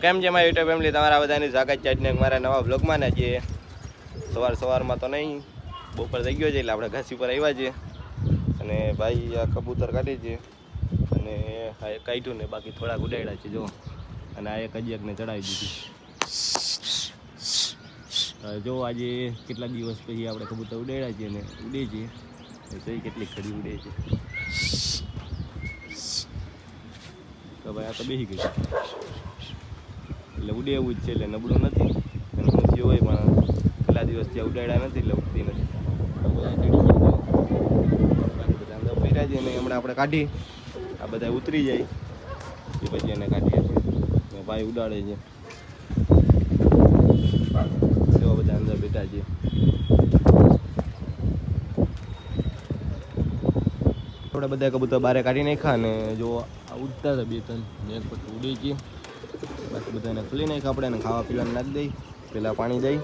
કેમ છે મારી યુટ્યુબ ફેમિલી તમારા બધાની સ્વાગત છે આજને મારા નવા બ્લોગમાં ને જે સવાર સવારમાં તો નહીં, બપોર થઈ ગયો છે એટલે આપણે ઘાસી પર આવ્યા છે અને ભાઈ આ કબૂતર કાઢે છે અને આ કાઢ્યું ને બાકી થોડાક ઉડાડ્યા છે, જો. અને આ એક હજી ચડાવી દીધી. જો આજે કેટલા દિવસ પછી આપણે કબૂતર ઉડાડ્યા છીએ ને ઉડે છીએ જોઈ કેટલી ખડી ઉડે છે. તો ભાઈ આ તો બેસી ગઈ. એટલે ઉડે એવું જ છે એટલે નબળું નથી. અને ઊંચી હોય પણ પહેલા ત્યાં ઉડાડ્યા નથી એટલે ઉડતી નથી. બધા પહેર્યા અને હમણાં આપણે કાઢી. આ બધા ઉતરી જાય. એ પછી એને કાઢીએ છીએ. ભાઈ ઉડાડે છે. જો બધા અંદર બેઠા છે. આપણે બધા કબૂતર બારે કાઢી નાખ્યા અને જો ઉડતા હતા બે ત્રણ. પછી ઉડી ગઈ. બાકી બધાને ખુલી નાખ આપણે એને ખાવા પીવાનું નાખી દઈ. પહેલાં પાણી દઈ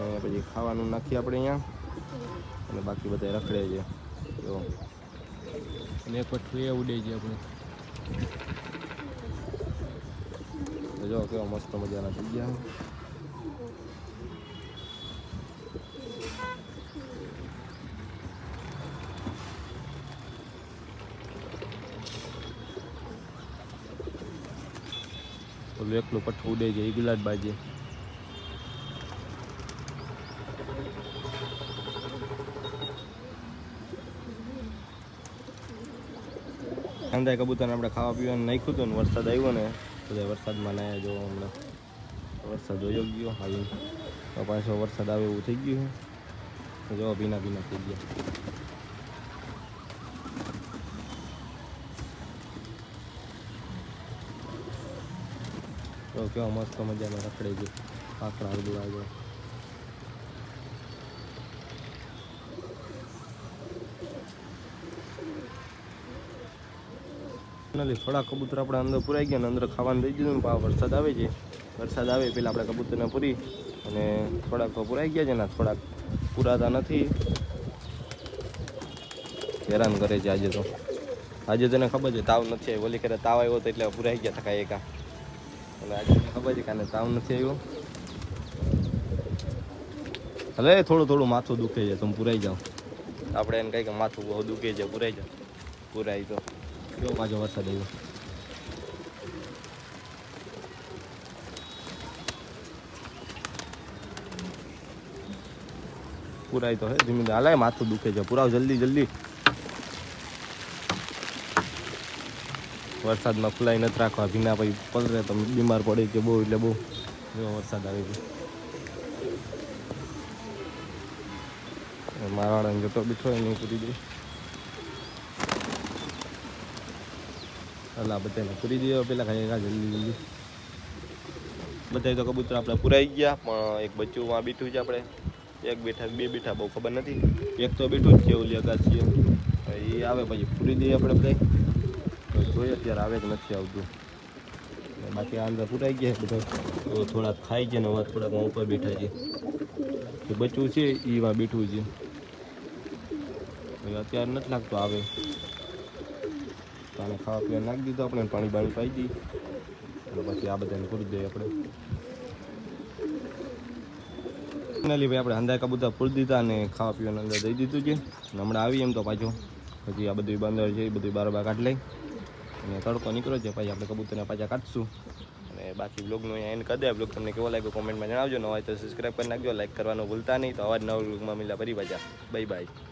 અને પછી ખાવાનું નાખીએ આપણે અહીંયા. અને બાકી બધા રખડે છે. જો અને એક પછી એ ઉડે છે આપણે. જો કેવા મસ્ત મજાના થઈ ગયા ઓલું એકલું પઠ્ઠું ઉડે છે એ ગુલાબ બાજે અંદાય કબૂતરને આપણે ખાવા પીવાનું નાખ્યું હતું ને, વરસાદ આવ્યો ને બધા વરસાદમાં નાયા જો હમણાં. વરસાદ જોયો ગયો હાલ. તો પાછો વરસાદ આવે એવું થઈ ગયું છે. જો ભીના ભીના થઈ ગયા. કેવા મસ્ત મજાના રખડે છે. પાકડા ઉડવા આગળ ફાઇનલી થોડા કબૂતર આપણે અંદર પુરાઈ ગયા અને અંદર ખાવાનું દઈ દીધું ને વરસાદ આવે છે. વરસાદ આવે પેલા આપણે કબૂતરને પૂરી અને થોડાક પુરાઈ ગયા છે ને થોડાક પુરાતા નથી. હેરાન કરે છે આજે તો. આજે તને ખબર છે, તાવ નથી આવી ઓલી કરે તાવ આવ્યો તો એટલે પુરાઈ ગયા થકા એકા. અને આજે ખબર છે કાને તાવ નથી આવ્યો. હવે થોડું થોડું માથું દુખે છે, તમે પુરાઈ જાઓ. આપણે એને કહી કે માથું બહુ દુખે છે, પુરાઈ જાઓ. પુરાઈ તો કેવો પાછો વરસાદ આવ્યો. પુરાય તો હે, ધીમે હાલાય માથું દુખે છે. પુરાવ જલ્દી જલ્દી. વરસાદમાં ફૂલાઈ નથી રાખવા. ભીના પછી પલરે તો બીમાર પડે કે બહુ, એટલે બહુ એવો વરસાદ આવી ગયો. મારા જતો બીઠો હોય નહીં પૂરી દે. અલા બધાને પૂરી દે પેલા ખાઈ ખા જલ્દી જલ્દી બધા તો કબૂતર આપણે પુરાઈ ગયા, પણ એક બચ્ચું માં બેઠું છે આપણે. એક બેઠા, બે બેઠા, બહુ ખબર નથી. એક તો બેઠું જ છે ઓલી અગાસી એ આવે પછી પૂરી દઈએ આપણે બધા તો જોઈએ અત્યારે આવે જ નથી આવતું. બાકી આ અંદર પુરાઈ ગયા બધા. થોડાક ખાઈ ગયા ને થોડાક ઉપર બેઠા છે. બચ્ચું છે એ માં બેઠું છે. અત્યારે નથી લાગતું આવે. તો ખાવા પીવા નાખી દીધું આપણે પાણી બાણી પાઈ દઈએ અને પછી આ બધાને પૂરી દઈએ આપણે. ભાઈ આપણે અંદાજ બધા પૂરી દીધા અને ખાવા પીવાનું અંદર દઈ દીધું છે. હમણાં આવી એમ તો પાછો. પછી આ બધું બંદર છે, એ બધું બારોબાર કાઢી લઈ. અને તડકો નીકળ્યો છે. પછી આપણે કબૂતરને પાછા કાઢશું. અને બાકી બ્લોગનું અહીંયા એન્ડ કરી દે. બ્લોગ તમને કેવો લાગ્યો કોમેન્ટમાં જણાવજો. ન હોય તો સબસ્ક્રાઈબ કરી નાખજો. લાઈક કરવાનું ભૂલતા નહીં. તો અવાજ નવા બ્લોગમાં મિલા ફરી પાછા. Bye bye